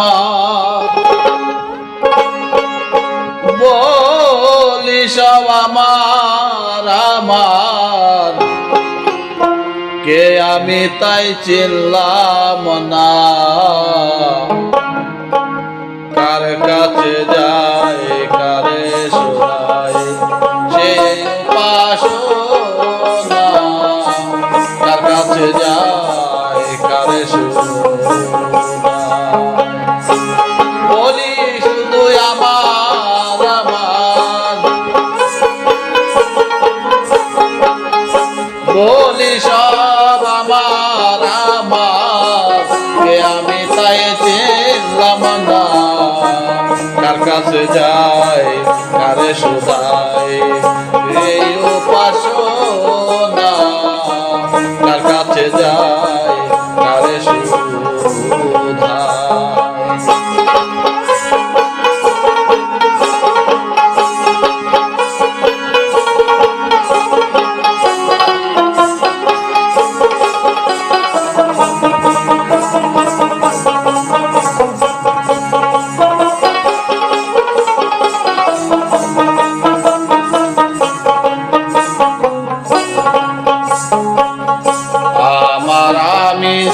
আমার। বলি সব আমার আমার। কে আমি তাই চিল্লাম না। কার কাছে যাই, কারে সরাই সে পাশ কার কাছে যাই, কারে সরাই যাই কারে শুধাই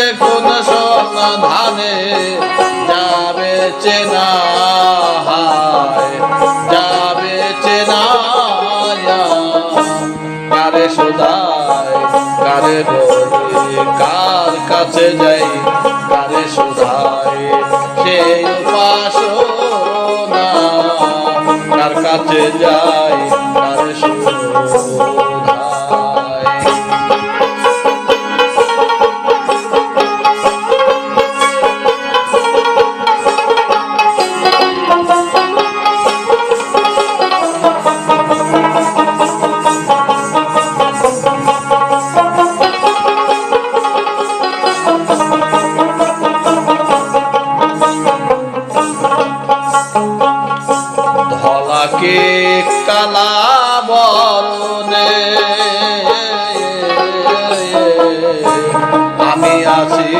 আজ কোন সন্ধানে যাবে চেনা যাবে চেনা কারে সুধায় কারে বলি, কার কাছে যাই, কারে সুধায় সেই উপাসনা, কার কাছে যাই, কারে সুধায় ধলাকে কালা বরণে আমি আছি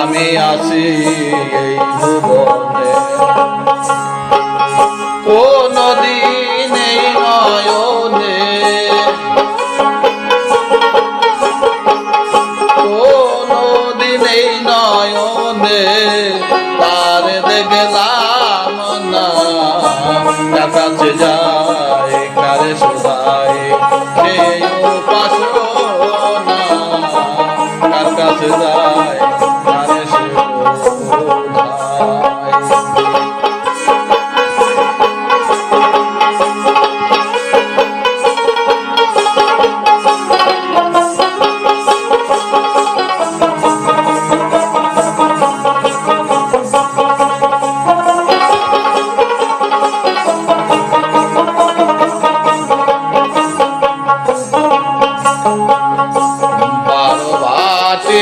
আমি আছি এই ভুবনে। নয়নে তার দেখলাম না। কাছে যায় কারে শোধায় সেই উপাসনা কার কাছে যায়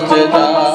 কার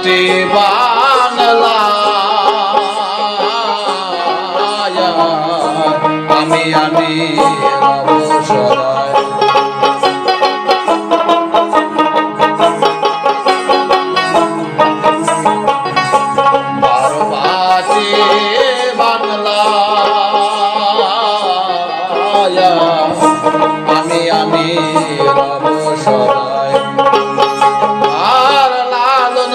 বাটে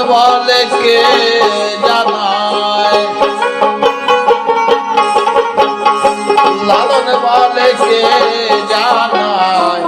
বলে কে জানায়? লালন বলে কে জানায়?